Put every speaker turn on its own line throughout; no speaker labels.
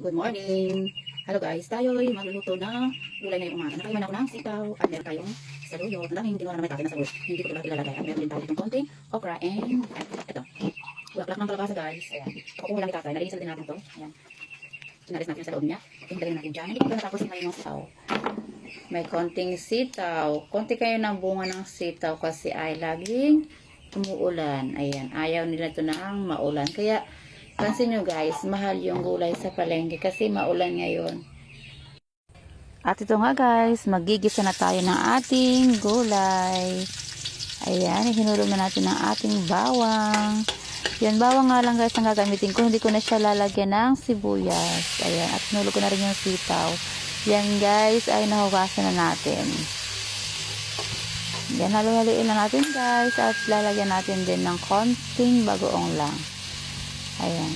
Good morning! Hello guys, tayo ay magluluto ng gulay ngayong umaga. Nakaiman ako ng sitaw at meron tayong saluyot. Ang daming ginawa na may kaki na saluyot. Hindi ko ito lahat ilalagay. At meron din tayo itong konting okra and ito. Bulaklak ng kalabasa guys. Ayan. Kukuha lang ni tatay. Nalinisal din natin ito. Ayan. Sinaris natin sa loob niya. Tingnan natin dyan. Hindi ko natapos yung yung sitaw. May konting sitaw. Konti kayo ng bunga ng sitaw kasi ay laging umuulan. Ayan. Ayaw nila ito ng maulan. Kaya Pansin nyo guys, mahal yung gulay sa palengke kasi maulan ngayon. At ito nga guys, magigisa na tayo ng ating gulay. Ayan, hinulog na natin ng ating bawang. Yan, bawang nga lang guys ang gagamitin ko. Hindi ko na siya lalagyan ng sibuyas. Ayan, at hinulog ko na rin yung sitaw. Yan guys, ay nahugasan na natin. Yan, halo-haloin na natin guys. At lalagyan natin din ng konting bagoong lang. Ayan.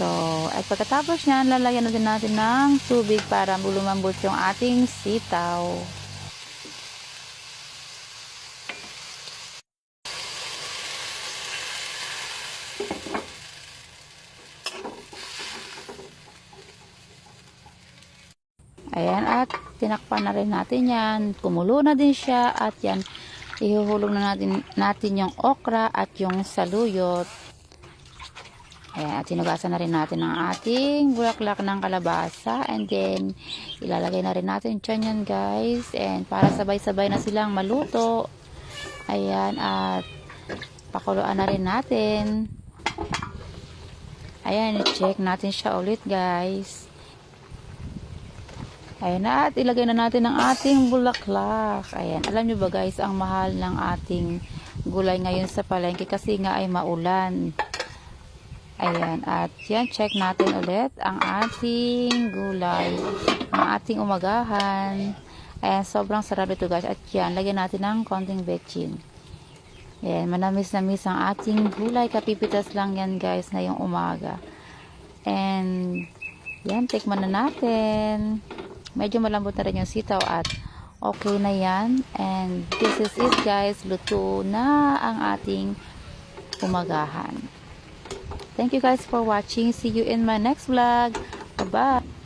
So, at pagkatapos niyan, lalagyan na din natin ng tubig para lumambot yung ating sitaw. Ayan, at tinakpan na rin natin yan. Kumulo na din siya at yan, ihuhulog na natin, natin yung okra at yung saluyot. Ayan, at sinugasan na rin natin ang ating bulaklak ng kalabasa. And then, ilalagay na rin natin dyan yan guys. And para sabay-sabay na silang maluto. Ayan, at pakuluan na rin natin. Ayan, i-check natin siya ulit guys. Ayan na, at ilagay na natin ang ating bulaklak. Ayan, alam nyo ba guys, ang mahal ng ating gulay ngayon sa palengke kasi nga ay maulan. Ayan, at yan, check natin ulit ang ating gulay, ang ating umagahan. Ayan, sobrang sarap ito guys. At yan, lagyan natin ng konting betchin. Ayan, manamis-namis ang ating gulay. Kapipitas lang yan guys ngayong umaga. And, yan, tikman na natin. Medyo malambot na rin yung sitaw at okay na yan. And this is it guys. Luto na ang ating umagahan. Thank you guys for watching. See you in my next vlog. Bye-bye.